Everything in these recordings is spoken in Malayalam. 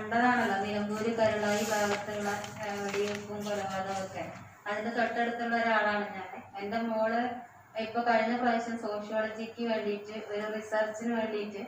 കണ്ടതാണല്ലോ. നിലമ്പൂര് കരുളായി ഭാഗത്തുള്ള വെടിവെപ്പും കൊലപാതകമൊക്കെ. അതിന്റെ തൊട്ടടുത്തുള്ള ഒരാളാണ് ഞാൻ എന്റെ മോൾ ഇപ്പൊ കഴിഞ്ഞ പ്രാവശ്യം സോഷ്യോളജിക്ക് വേണ്ടിയിട്ട് ഒരു റിസർച്ചിന് വേണ്ടിയിട്ട്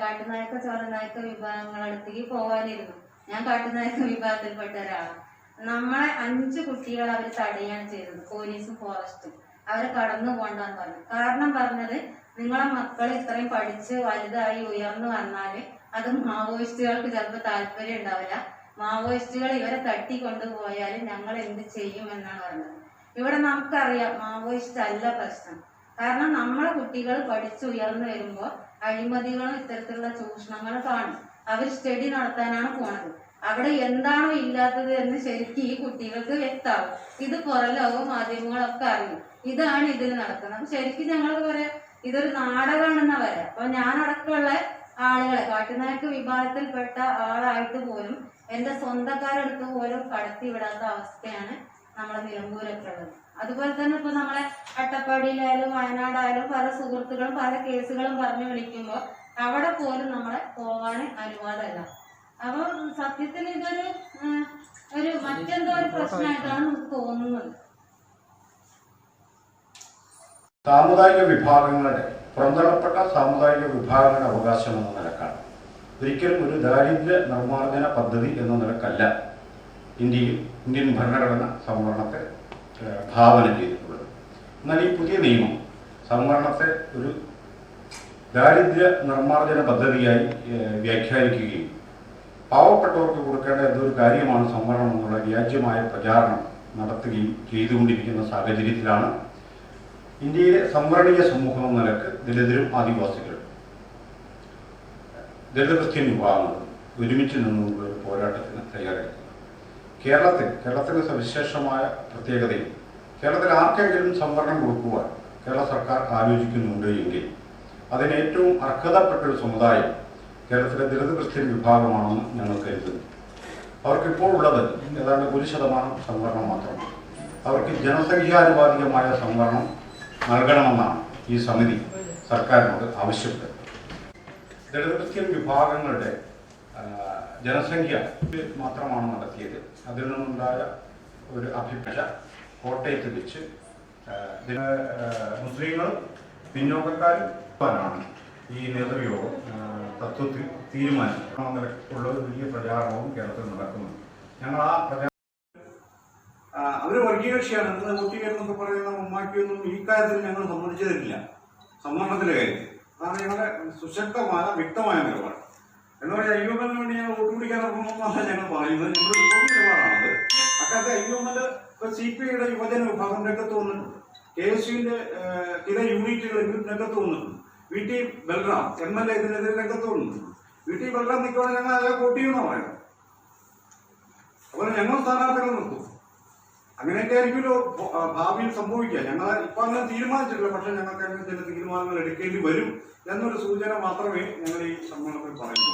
കാട്ടുനായക്ക ചോരനായക്ക വിഭാഗങ്ങളടുത്തേക്ക് പോകാനിരുന്നു ഞാൻ കാട്ടുനായക്ക വിഭാഗത്തിൽപ്പെട്ട ഒരാളാണ്. നമ്മളെ അഞ്ച് കുട്ടികൾ അവർ തടയാണ് ചെയ്തത് പോലീസും ഫോറസ്റ്റും. അവരെ കടന്നു പോണ്ടെന്ന് പറഞ്ഞു. കാരണം പറഞ്ഞത് നിങ്ങളെ മക്കൾ ഇത്രയും പഠിച്ച് വലുതായി ഉയർന്നു വന്നാൽ അത് മാവോയിസ്റ്റുകൾക്ക് ചിലപ്പോൾ താല്പര്യം ഉണ്ടാവില്ല. മാവോയിസ്റ്റുകൾ ഇവരെ തട്ടി കൊണ്ടുപോയാൽ ഞങ്ങൾ എന്ത് ചെയ്യും എന്നാണ് പറഞ്ഞത്. ഇവിടെ നമുക്കറിയാം മാവോയിസ്റ്റ് അല്ല പ്രശ്നം. കാരണം നമ്മളെ കുട്ടികൾ പഠിച്ചുയർന്നു വരുമ്പോൾ അഴിമതികളും ഇത്തരത്തിലുള്ള ചൂഷണങ്ങളും കാണും. അവർ സ്റ്റഡി നടത്താനാണ് പോണത്. അവിടെ എന്താണോ ഇല്ലാത്തത് എന്ന് ശരിക്കും ഈ കുട്ടികൾക്ക് വ്യക്തമാവും. ഇത് പുറലോകവും മാധ്യമങ്ങളൊക്കെ അറിയും. ഇതാണ് ഇതിൽ നടക്കുന്നത്. ശരിക്കും ഞങ്ങൾ പറയാം ഇതൊരു നാടകമാണെന്നാ പറയാം. അപ്പൊ ഞാനടക്കമുള്ള ആളുകളെ. കാട്ടുനായക്ക് വിഭാഗത്തിൽപ്പെട്ട ആളായിട്ട് പോലും എന്റെ സ്വന്തക്കാരെടുത്ത് പോലും കടത്തി വിടാത്ത അവസ്ഥയാണ് നമ്മളെ നിലമ്പൂരൊക്കെ ഉള്ളത് അതുപോലെ തന്നെ ഇപ്പൊ നമ്മളെ അട്ടപ്പാടിയിലായാലും വയനാടായാലും പല സുഹൃത്തുക്കളും പല കേസുകളും പറഞ്ഞു വിളിക്കുമ്പോൾ അവിടെ പോലും നമ്മളെ പോകാൻ അനുവാദമല്ല. അപ്പൊ സത്യത്തിൽ ഇതൊരു ഒരു മറ്റെന്തോ ഒരു പ്രശ്നമായിട്ടാണ് നമുക്ക് തോന്നുന്നത്. സാമുദായിക വിഭാഗങ്ങളുടെ പുറന്തള്ളപ്പെട്ട സാമുദായിക വിഭാഗങ്ങളുടെ അവകാശം എന്ന നിലക്കാണ്. ഒരിക്കലും ഒരു ദാരിദ്ര്യ നിർമ്മാർജന പദ്ധതി എന്ന നിലക്കല്ല ഇന്ത്യയിൽ ഇന്ത്യൻ ഭരണഘടന സംവരണത്തെ ഭാവന ചെയ്തിട്ടുള്ളത്. എന്നാൽ ഈ പുതിയ നിയമം സംവരണത്തെ ഒരു ദാരിദ്ര്യ നിർമ്മാർജന പദ്ധതിയായി വ്യാഖ്യാനിക്കുകയും പാവപ്പെട്ടവർക്ക് കൊടുക്കേണ്ട എന്തൊരു കാര്യമാണ് സംവരണം എന്നുള്ള വ്യാജ്യമായ പ്രചാരണം നടത്തുകയും ചെയ്തുകൊണ്ടിരിക്കുന്ന സാഹചര്യത്തിലാണ് ഇന്ത്യയിലെ സംവരണീയ സമൂഹം എന്ന നിലയ്ക്ക് ദലിതരും ആദിവാസികളും ദലിത ക്രിസ്ത്യൻ വിഭാഗങ്ങളും ഒരുമിച്ച് നിന്നുകൊണ്ട് ഒരു പോരാട്ടത്തിന് തയ്യാറെടുക്കുന്നത് കേരളത്തിൽ കേരളത്തിന് സവിശേഷമായ പ്രത്യേകതയും കേരളത്തിൽ ആർക്കെങ്കിലും സംവരണം കൊടുക്കുവാൻ കേരള സർക്കാർ ആലോചിക്കുന്നുണ്ട് എങ്കിൽ അതിന് ഏറ്റവും അർഹതപ്പെട്ട ഒരു സമുദായം കേരളത്തിലെ ദളിത് ക്രിസ്ത്യൻ വിഭാഗമാണെന്ന് ഞങ്ങൾ കരുതുന്നു. അവർക്കിപ്പോൾ ഉള്ളത് ഏതാണ്ട് ഒരു ശതമാനം സംവരണം മാത്രമാണ്. അവർക്ക് ജനസംഖ്യാനുപാതികമായ സംവരണം നൽകണമെന്നാണ് ഈ സമിതി സർക്കാരിനോട് ആവശ്യപ്പെട്ടത്. ദളിത് ക്രിസ്ത്യൻ വിഭാഗങ്ങളുടെ ജനസംഖ്യ മാത്രമാണ് നടത്തിയത്. അതിൽ നിന്നുണ്ടായ ഒരു അഭിപ്രായ കോട്ടയത്ത് വെച്ച് മുസ്ലിങ്ങളും പിന്നോക്കക്കാരും ആണ് ഈ നേതൃയോഗം തത്വത്തിൽ തീരുമാനം ഉള്ള വലിയ പ്രചാരണവും കേരളത്തിൽ നടക്കുന്നുണ്ട്. ഞങ്ങൾ ആ പ്രചാരണം ആ, അവർ വർഗീയ കക്ഷിയാണ് ഇന്ന് കുട്ടികളെന്നൊക്കെ പറയുന്ന ഉമ്മാക്കിയൊന്നും ഈ കാര്യത്തിൽ ഞങ്ങൾ സമ്മതിച്ചു തരില്ല സംവരണത്തിലെ കാര്യത്തിൽ അതാണ് ഞങ്ങളുടെ സുശക്തമായ വ്യക്തമായ നിലപാട്. എന്ന് പറഞ്ഞാൽ ഐ എമ്മിന് വേണ്ടി ഞങ്ങൾ വോട്ട് പിടിക്കാൻ ഇറങ്ങുമെന്നല്ല ഞങ്ങൾ പറയുന്നത്. ഞങ്ങളുടെ പൊതു നിലപാടാണത്. അക്കാലത്ത് എമ്മിൽ ഇപ്പൊ സി പി ഐയുടെ യുവജന വിഭാഗം രംഗത്ത് വന്നിട്ടുണ്ട്. കെ എസ് യുവിന്റെ ചില യൂണിറ്റുകൾ രംഗത്ത് വന്നിട്ടുണ്ട്. V T Balram M L A ഇതിനെതിരെ രംഗത്ത് വന്നിട്ടുണ്ട്. വി ടി ബൽറാം നിൽക്കുവാണെങ്കിൽ ഞങ്ങൾ അയാൾ വോട്ട് ചെയ്യുമെന്നാണ് പറയുന്നത്. അപ്പോൾ ഞങ്ങൾ സ്ഥാനാർത്ഥികൾ നിർത്തും. അങ്ങനെയൊക്കെ ആയിരിക്കുമല്ലോ ഭാവിയിൽ സംഭവിക്കുക. ഞങ്ങൾ ഇപ്പൊ അങ്ങനെ തീരുമാനിച്ചിട്ടില്ല. പക്ഷെ ഞങ്ങൾക്ക് അങ്ങനെ ചില തീരുമാനങ്ങൾ എടുക്കേണ്ടി വരും എന്നൊരു സൂചന മാത്രമേ ഞങ്ങൾ ഈ സമ്മേളനത്തിൽ പറയുന്നു